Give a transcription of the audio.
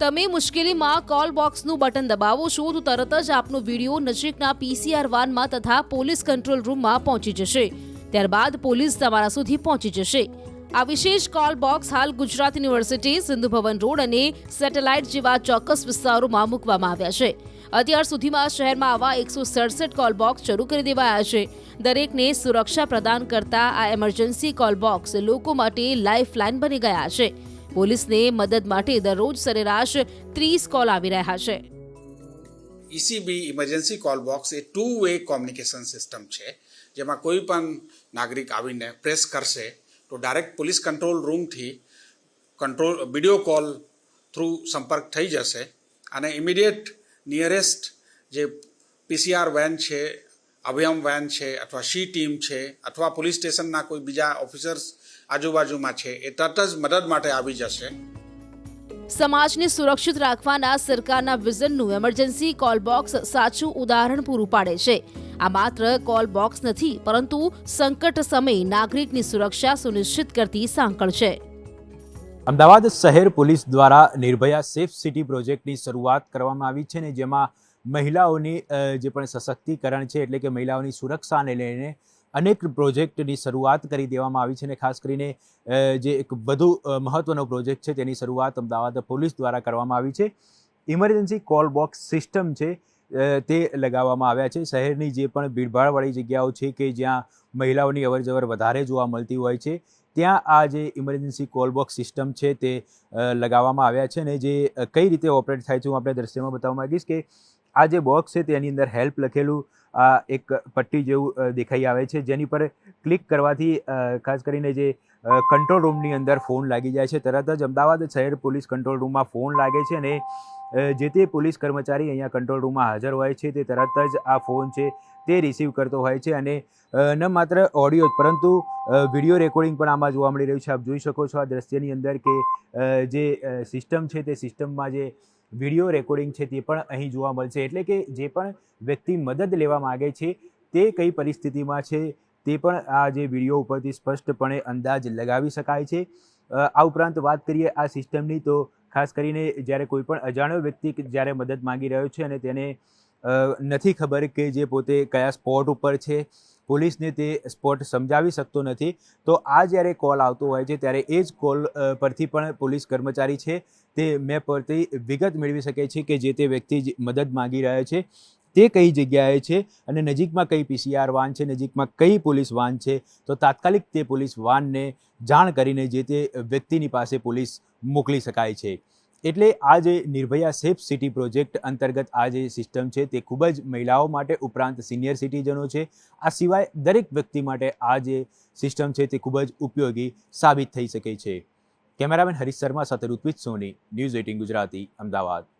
તમે મુશ્કેલીમાં call બોક્સનું button દબાવો છો, તો તરત જ આપનો વીડિયો નજીકના પીસીઆર વાનમાં તથા પોલીસ કંટ્રોલ રૂમમાં પહોંચી જશે. ત્યારબાદ પોલીસ તમારા સુધી પહોંચી જશે. આ વિશેષ કોલ બોક્સ હાલ ગુજરાત યુનિવર્સિટી સિંધુ ભવન રોડ અને સેટેલાઇટ જેવા ચોક્કસ વિસ્તારોમાં મૂકવામાં આવ્યા છે. અત્યાર સુધીમાં શહેરમાં આવા એકસો સડસઠ કોલ બોક્સ શરૂ કરી દેવાયા છે. દરેકને સુરક્ષા પ્રદાન કરતા આ એમરજન્સી કોલ બોક્સ લોકો માટે લાઇફ લાઇન બની ગયા છે. પોલીસને મદદ માટે દરરોજ સરેરાશ ત્રીસ કોલ આવી રહ્યા છે. ઈસીબી ઇમરજન્સી કોલ બોક્સ એ ટુ વે કોમ્યુનિકેશન સિસ્ટમ છે. જેમાં કોઈ પણ નાગરિક આવીને પ્રેસ કરશે તો ડાયરેક્ટ પોલીસ કંટ્રોલ રૂમથી કંટ્રોલ વીડિયો કોલ થ્રુ સંપર્ક થઈ જશે. અને ઇમિડિયેટ નિયરેસ્ટ જે પીસીઆર વેન છે અભયમ વેન છે અથવા સી ટીમ છે અથવા પોલીસ સ્ટેશનના કોઈ બીજા ઓફિસર્સ આજુબાજુમાં છે એ તરત જ મદદ માટે આવી જશે. સમાજને સુરક્ષિત રાખવાના સરકારના વિઝનનું એમરજન્સી કોલ બોક્સ સાચું ઉદાહરણ પૂરું પાડે છે. આ માત્ર કોલ બોક્સ નથી પરંતુ સંકટ સમયે નાગરિકની સુરક્ષા સુનિશ્ચિત કરતી સાંકળ છે. અમદાવાદ શહેર પોલીસ દ્વારા નિર્ભયા સેફ સિટી પ્રોજેક્ટની શરૂઆત કરવામાં આવી છે ને જેમાં મહિલાઓની જે પણ સશક્તિકરણ છે એટલે કે મહિલાઓની સુરક્ષાને લઈને અનેક પ્રોજેક્ટની શરૂઆત કરી દેવામાં આવી છે અને ખાસ કરીને જે એક વધુ મહત્ત્વનો પ્રોજેક્ટ છે તેની શરૂઆત અમદાવાદ પોલીસ દ્વારા કરવામાં આવી છે. ઇમરજન્સી કોલ બોક્સ સિસ્ટમ છે તે લગાવવામાં આવ્યા છે. શહેરની જે પણ ભીડભાડવાળી જગ્યાઓ છે કે જ્યાં મહિલાઓની અવરજવર વધારે જોવા મળતી હોય છે, ત્યાં આ જે ઇમરજન્સી કોલ બોક્સ સિસ્ટમ છે તે લગાવવામાં આવ્યા છે અને જે કઈ રીતે ઓપરેટ થાય છે હું આપણે દ્રશ્યમાં બતાવવા માગીશ કે આ જે બોક્સ છે તેની અંદર હેલ્પ લખેલું, આ એક પટ્ટી જેવું દેખાઈ આવે છે. જેની પર ક્લિક કરવાથી ખાસ કરીને જે કંટ્રોલ રૂમની અંદર ફોન લાગી જાય છે. તરત જ અમદાવાદ શહેર પોલીસ કંટ્રોલ રૂમમાં ફોન લાગે છે અને જે તે પોલીસ કર્મચારી અહીંયા કંટ્રોલ રૂમમાં હાજર હોય છે, તે તરત જ આ ફોન છે તે રિસીવ કરતો હોય છે અને ન માત્ર ઓડિયો જ, પરંતુ વીડિયો રેકોર્ડિંગ પણ આમાં જોવા મળી રહ્યું છે. આપ જોઈ શકો છો આ દ્રશ્યની અંદર કે જે સિસ્ટમ છે તે સિસ્ટમમાં જે વીડિયો રેકોર્ડિંગ છે તે પણ અહીં જોવા મળશે. એટલે કે જે પણ વ્યક્તિ મદદ લેવા માગે છે, તે કઈ પરિસ્થિતિમાં છે, તે પણ આ જે વીડિયો ઉપરથી સ્પષ્ટપણે અંદાજ લગાવી શકાય છે. આ ઉપરાંત વાત કરીએ આ સિસ્ટમની, તો ખાસ કરીને જ્યારે કોઈ પણ અજાણ્યો વ્યક્તિ જ્યારે મદદ માંગી રહ્યો છે અને તેને નથી ખબર કે જે પોતે કયા સ્પોટ ઉપર છે પોલીસને તે સ્પોટ સમજાવી શકતો નથી. તો આ જ્યારે કોલ આવતો હોય છે, ત્યારે એ જ કોલ પરથી પણ પોલીસ કર્મચારી છે, તે મેં પરથી વિગત મેળવી શકે છે કે જે તે વ્યક્તિ મદદ માંગી રહ્યો છે. તે કઈ જગ્યાએ છે અને નજીકમાં કઈ પીસીઆર વાન છે, નજીકમાં કઈ પોલીસ વાન છે? તો તાત્કાલિક તે પોલીસ વાનને જાણ કરીને જે તે વ્યક્તિની પાસે પોલીસ મોકલી શકાય છે. એટલે આ જે નિર્ભયા સેફ સિટી પ્રોજેક્ટ અંતર્ગત આ જે સિસ્ટમ છે તે ખૂબ જ મહિલાઓ માટે ઉપરાંત સિનિયર સિટીઝનો છે, આ સિવાય દરેક વ્યક્તિ માટે આ જે સિસ્ટમ છે તે ખૂબ જ ઉપયોગી સાબિત થઈ શકે છે. કેમેરામેન હરીશ શર્મા, સાથે ઋત્વિજ સોની, ન્યૂઝ એટીન ગુજરાતી, અમદાવાદ.